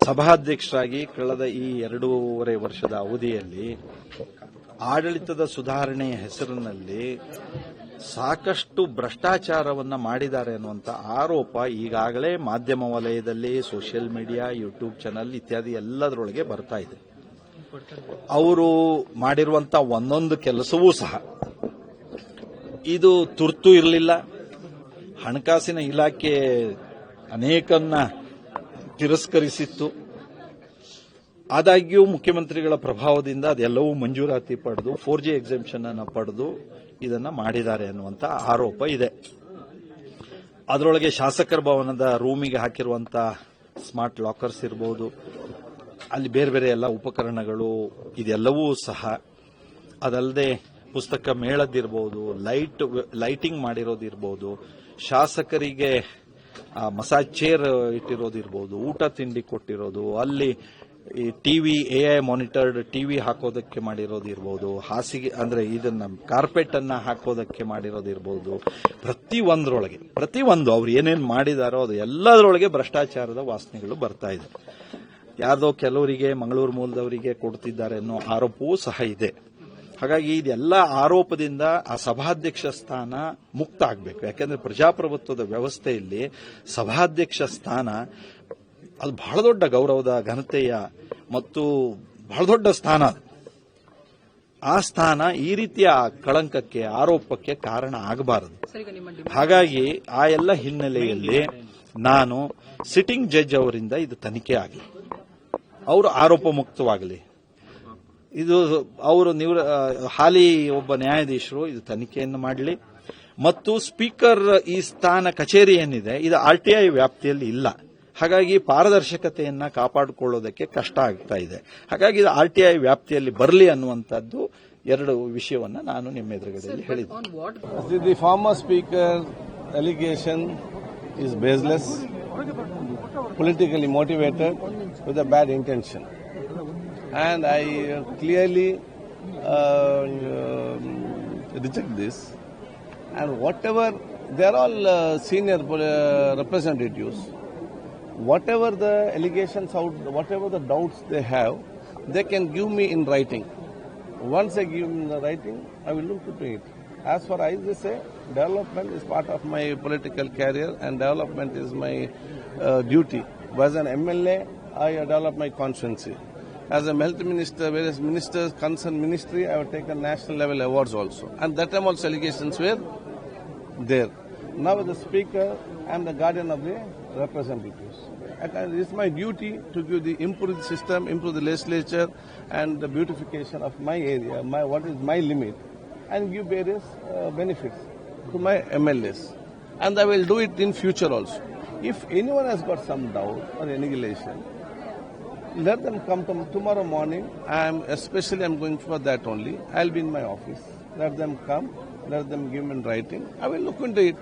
ಸಭಾಧ್ಯಕ್ಷರಾಗಿ ಕಳೆದ ಈ ಎರಡೂವರೆ ವರ್ಷದ ಅವಧಿಯಲ್ಲಿ ಆಡಳಿತದ ಸುಧಾರಣೆಯ ಹೆಸರಿನಲ್ಲಿ ಸಾಕಷ್ಟು ಭ್ರಷ್ಟಾಚಾರವನ್ನು ಮಾಡಿದ್ದಾರೆ ಅನ್ನುವಂಥ ಆರೋಪ ಈಗಾಗಲೇ ಮಾಧ್ಯಮ ವಲಯದಲ್ಲಿ, ಸೋಷಿಯಲ್ ಮೀಡಿಯಾ, ಯೂಟ್ಯೂಬ್ ಚಾನಲ್ ಇತ್ಯಾದಿ ಎಲ್ಲದರೊಳಗೆ ಬರ್ತಾ ಇದೆ. ಅವರು ಮಾಡಿರುವಂತ ಒಂದೊಂದು ಕೆಲಸವೂ ಸಹ ಇದು ತುರ್ತು ಇರಲಿಲ್ಲ. ಹಣಕಾಸಿನ ಇಲಾಖೆ ಅನೇಕನ್ನ ತಿರಸ್ಕರಿಸಿತ್ತು. ಆದಾಗ್ಯೂ ಮುಖ್ಯಮಂತ್ರಿಗಳ ಪ್ರಭಾವದಿಂದ ಅದೆಲ್ಲವೂ ಮಂಜೂರಾತಿ ಪಡೆದು ಫೋರ್ ಜಿ ಎಕ್ಸೆಂಪ್ಷನ್ ಅನ್ನು ಪಡೆದು ಇದನ್ನು ಮಾಡಿದ್ದಾರೆ ಅನ್ನುವಂಥ ಆರೋಪ ಇದೆ. ಅದರೊಳಗೆ ಶಾಸಕರ ಭವನದ ರೂಮಿಗೆ ಹಾಕಿರುವಂತ ಸ್ಮಾರ್ಟ್ ಲಾಕರ್ಸ್ ಇರಬಹುದು ಅಲ್ಲಿ ಬೇರೆ ಬೇರೆ ಎಲ್ಲ ಉಪಕರಣಗಳು ಇದೆಲ್ಲವೂ ಸಹ ಅದಲ್ಲದೆ ಪುಸ್ತಕ ಮೇಳದಿರ್ಬೋದು ಲೈಟ್, ಲೈಟಿಂಗ್ ಮಾಡಿರೋದಿರ್ಬೋದು, ಶಾಸಕರಿಗೆ ಮಸಾಜ್ ಚೇರ್ ಇಟ್ಟಿರೋದಿರ್ಬೋದು ಊಟ ತಿಂಡಿ ಕೊಟ್ಟಿರೋದು, ಅಲ್ಲಿ ಈ ಟಿವಿ ಐ ಮಾನಿಟರ್ಡ್ ಟಿವಿ ಹಾಕೋದಕ್ಕೆ ಮಾಡಿರೋದಿರ್ಬೋದು ಹಾಸಿಗೆ, ಅಂದ್ರೆ ಇದನ್ನ ಕಾರ್ಪೆಟ್ ಅನ್ನ ಹಾಕೋದಕ್ಕೆ ಮಾಡಿರೋದಿರ್ಬೋದು ಪ್ರತಿ ಒಂದ್ರೊಳಗೆ, ಪ್ರತಿ ಒಂದು ಅವ್ರು ಏನೇನು ಮಾಡಿದಾರೋ ಅದು ಎಲ್ಲದರೊಳಗೆ ಭ್ರಷ್ಟಾಚಾರದ ವಾಸನೆಗಳು ಬರ್ತಾ ಇದೆ. ಯಾರ್ದೋ ಕೆಲವರಿಗೆ, ಮಂಗಳೂರು ಮೂಲದವರಿಗೆ ಕೊಡ್ತಿದ್ದಾರೆ ಅನ್ನೋ ಆರೋಪವೂ ಸಹ ಇದೆ. ಹಾಗಾಗಿ ಇದೆಲ್ಲ ಆರೋಪದಿಂದ ಆ ಸಭಾಧ್ಯಕ್ಷ ಸ್ಥಾನ ಮುಕ್ತ ಆಗಬೇಕು ಯಾಕೆಂದ್ರೆ ಪ್ರಜಾಪ್ರಭುತ್ವದ ವ್ಯವಸ್ಥೆಯಲ್ಲಿ ಸಭಾಧ್ಯಕ್ಷ ಸ್ಥಾನ ಅದು ಬಹಳ ದೊಡ್ಡ ಗೌರವದ ಘನತೆಯ ಮತ್ತು ಬಹಳ ದೊಡ್ಡ ಸ್ಥಾನ ಆ ಸ್ಥಾನ ಈ ರೀತಿಯ ಕಳಂಕಕ್ಕೆ ಆರೋಪಕ್ಕೆ ಕಾರಣ ಆಗಬಾರದು. ಹಾಗಾಗಿ ಆ ಎಲ್ಲ ಹಿನ್ನೆಲೆಯಲ್ಲಿ ನಾನು ಸಿಟ್ಟಿಂಗ್ ಜಡ್ಜ್ ಅವರಿಂದ ಇದು ತನಿಖೆ ಆಗಲಿ. ಅವರು ಆರೋಪ ಮುಕ್ತವಾಗಲಿ. ಇದು ಅವರು ನಿವೃ ಹಾಲಿ ಒಬ್ಬ ನ್ಯಾಯಾಧೀಶರು ಇದು ತನಿಖೆಯನ್ನು ಮಾಡಲಿ. ಮತ್ತು ಸ್ಪೀಕರ್ ಈ ಸ್ಥಾನ ಕಚೇರಿ ಏನಿದೆ ಇದು ಆರ್ಟಿಐ ವ್ಯಾಪ್ತಿಯಲ್ಲಿ ಇಲ್ಲ. ಹಾಗಾಗಿ ಪಾರದರ್ಶಕತೆಯನ್ನ ಕಾಪಾಡಿಕೊಳ್ಳೋದಕ್ಕೆ ಕಷ್ಟ ಆಗ್ತಾ ಇದೆ. ಹಾಗಾಗಿ ಇದು ಆರ್ಟಿಐ ವ್ಯಾಪ್ತಿಯಲ್ಲಿ ಬರಲಿ ಅನ್ನುವಂಥದ್ದು ಎರಡು ವಿಷಯವನ್ನು ನಾನು ನಿಮ್ಮ ಎದುರುಗಡೆಯಲ್ಲಿ ಹೇಳಿದ್ದೆ. The former speaker allegation is baseless politically politically motivated with a bad intention. And I uh, clearly uh, um, reject this. And whatever, they are all uh, senior uh, representatives. Whatever the allegations out, whatever the doubts they have, they can give me in writing. Once I give them the writing, I will look into it. As far as they say, development is part of my political career and development is my uh, duty. As an MLA, I develop my constituency. As a health minister, various ministers, concerned ministry, I have taken national level awards also. And that time also allegations were there. Now as the speaker, I am the guardian of the representatives. And it is my duty to give the improve the system, improve the legislature, and the beautification of my area, my what is my limit, and give various uh, benefits to my MLAs. And I will do it in future also. If anyone has got some doubt or any relation, let them come to tomorrow morning. I am especially I'm going for that only. I'll be in my office. Let them come. Let them give me in writing. I will look into it.